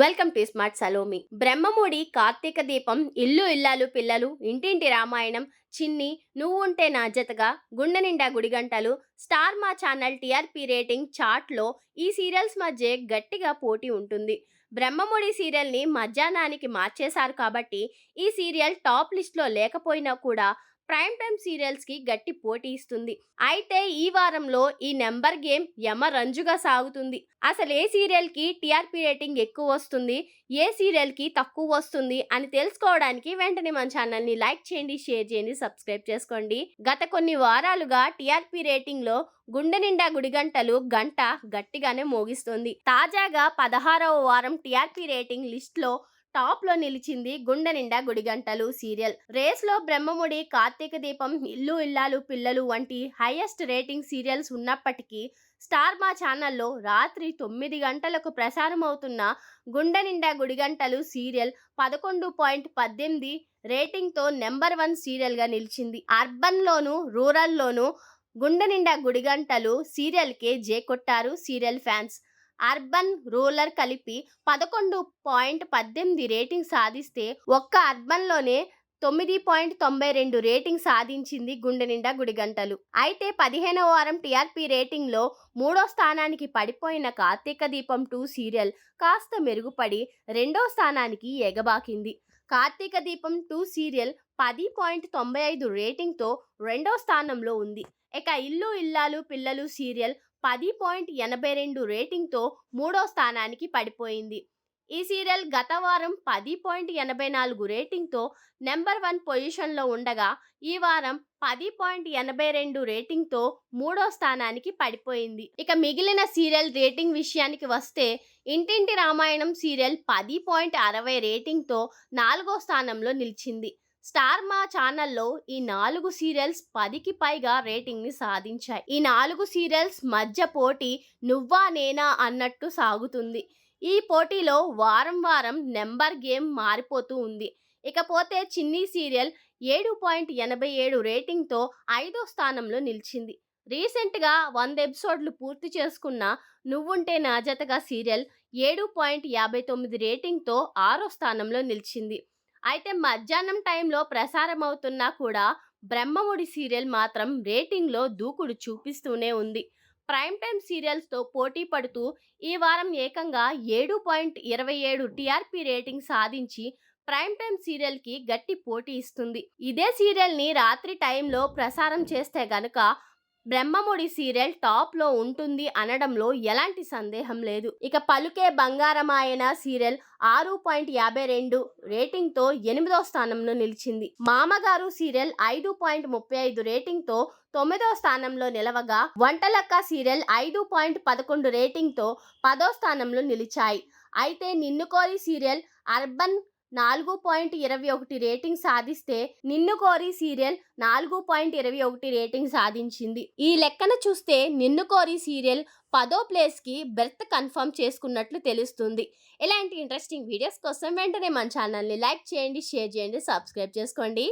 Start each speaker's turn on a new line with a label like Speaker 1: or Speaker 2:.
Speaker 1: Welcome to smart Salomi. Brahmamudi Karthika Deepam Illu Illalu పిల్లలు ఇంటింటి రామాయణం చిన్ని నువ్వుంటే నా జతగా గుండె నిండా గుడిగంటలు Star Maa channel TRP rating చార్ట్లో ఈ సీరియల్స్ మధ్య గట్టిగా పోటీ ఉంటుంది. బ్రహ్మముడి సీరియల్ని మధ్యాహ్నానికి మార్చేశారు కాబట్టి ఈ సీరియల్ టాప్ లిస్ట్లో లేకపోయినా కూడా ప్రైమ్ టైమ్ సీరియల్స్కి గట్టి పోటీ ఇస్తుంది. అయితే ఈ వారంలో ఈ నెంబర్ గేమ్ యమ రంజుగా సాగుతుంది. అసలు ఏ సీరియల్కి టీఆర్పీ రేటింగ్ ఎక్కువ వస్తుంది? ఏ సీరియల్కి తక్కువ వస్తుంది? అని తెలుసుకోవడానికి వెంటనే మన ఛానల్ని లైక్ చేయండి షేర్ చేయండి సబ్స్క్రైబ్ చేసుకోండి. గత కొన్ని వారాలుగా టీఆర్పీ రేటింగ్లో గుండె నిండా గుడిగంటలు గంట గట్టిగానే మోగిస్తుంది. తాజాగా పదహారవ వారం టీఆర్పీ రేటింగ్ లిస్ట్లో టాప్లో నిలిచింది గుండె నిండా గుడిగంటలు సీరియల్. రేస్లో బ్రహ్మముడి కార్తీక దీపం ఇల్లు ఇల్లాలు పిల్లలు వంటి హైయెస్ట్ రేటింగ్ సీరియల్స్ ఉన్నప్పటికీ స్టార్ మా ఛానల్లో రాత్రి తొమ్మిది గంటలకు ప్రసారం అవుతున్న గుండె నిండా గుడిగంటలు సీరియల్ పదకొండు పాయింట్ పద్దెనిమిది రేటింగ్తో నెంబర్ వన్ సీరియల్గా నిలిచింది. అర్బన్లోను రూరల్లోను గుండె నిండా గుడిగంటలు సీరియల్కే జే కొట్టారు సీరియల్ ఫ్యాన్స్. అర్బన్ రూరల్ కలిపి పదకొండు పాయింట్ పద్దెనిమిది రేటింగ్ సాధిస్తే ఒక్క అర్బన్లోనే తొమ్మిది పాయింట్ తొంభై రెండు రేటింగ్ సాధించింది గుండె నిండా గుడిగంటలు అయితే పదిహేనవ వారం టీఆర్పీ రేటింగ్లో మూడో స్థానానికి పడిపోయిన కార్తీక దీపం టూ సీరియల్ కాస్త మెరుగుపడి రెండో స్థానానికి ఎగబాకింది. కార్తీక దీపం టూ సీరియల్ పది పాయింట్ తొంభై ఐదు రేటింగ్తో రెండో స్థానంలో ఉంది. ఇక ఇల్లు ఇల్లాలు పిల్లలు సీరియల్ పది పాయింట్ ఎనభై రెండు రేటింగ్తో మూడో స్థానానికి పడిపోయింది. ఈ సీరియల్ గత వారం పది పాయింట్ ఎనభై నాలుగు రేటింగ్తో నెంబర్ వన్ పొజిషన్లో ఉండగా ఈ వారం పది పాయింట్ ఎనభై రెండు రేటింగ్తో మూడో స్థానానికి పడిపోయింది. ఇక మిగిలిన సీరియల్ రేటింగ్ విషయానికి వస్తే ఇంటింటి రామాయణం సీరియల్ పది పాయింట్ అరవై రేటింగ్తో నాలుగో స్థానంలో నిలిచింది. స్టార్ మా ఛానల్లో ఈ నాలుగు సీరియల్స్ పదికి పైగా రేటింగ్ని సాధించాయి. ఈ నాలుగు సీరియల్స్ మధ్య పోటీ నువ్వా నేనా అన్నట్టు సాగుతుంది. ఈ పోటీలో వారం వారం నెంబర్ గేమ్ మారిపోతూ ఉంది. ఇకపోతే చిన్ని సీరియల్ ఏడు పాయింట్ ఎనభై ఏడు రేటింగ్తో ఐదో స్థానంలో నిలిచింది. రీసెంట్గా వంద ఎపిసోడ్లు పూర్తి చేసుకున్న నువ్వుంటే నా జతగా సీరియల్ ఏడు పాయింట్ యాభై తొమ్మిది రేటింగ్తో ఆరో స్థానంలో నిలిచింది. అయితే మధ్యాహ్నం టైంలో ప్రసారం అవుతున్నా కూడా బ్రహ్మముడి సీరియల్ మాత్రం రేటింగ్లో దూకుడు చూపిస్తూనే ఉంది. ప్రైమ్ టైమ్ సీరియల్స్తో పోటీ పడుతూ ఈ వారం ఏకంగా ఏడు పాయింట్ ఇరవై ఏడు టీఆర్పీ రేటింగ్ సాధించి ప్రైమ్ టైమ్ సీరియల్కి గట్టి పోటీ ఇస్తుంది. ఇదే సీరియల్ని రాత్రి టైంలో ప్రసారం చేస్తే గనుక బ్రహ్మముడి సీరియల్ టాప్లో ఉంటుంది అనడంలో ఎలాంటి సందేహం లేదు. ఇక పలుకే బంగారమాయన సీరియల్ ఆరు పాయింట్ యాభై రెండు రేటింగ్తో ఎనిమిదో స్థానంలో నిలిచింది. మామగారు సీరియల్ ఐదు పాయింట్ ముప్పై ఐదు రేటింగ్తో తొమ్మిదో స్థానంలో నిలవగా వంటలక్క సీరియల్ ఐదు పాయింట్ పదకొండు రేటింగ్తో పదో స్థానంలో నిలిచాయి. అయితే నిన్ను కోరి సీరియల్ అర్బన్ నాలుగు పాయింట్ ఇరవై ఒకటి రేటింగ్ సాధిస్తే నిన్ను కోరి సీరియల్ నాలుగు పాయింట్ ఇరవై ఒకటి రేటింగ్ సాధించింది. ఈ లెక్కన చూస్తే నిన్ను కోరి సీరియల్ పదో ప్లేస్కి బెర్త్ కన్ఫర్మ్ చేసుకున్నట్లు తెలుస్తుంది. ఇలాంటి ఇంట్రెస్టింగ్ వీడియోస్ కోసం వెంటనే మన ఛానల్ని లైక్ చేయండి షేర్ చేయండి సబ్స్క్రైబ్ చేసుకోండి.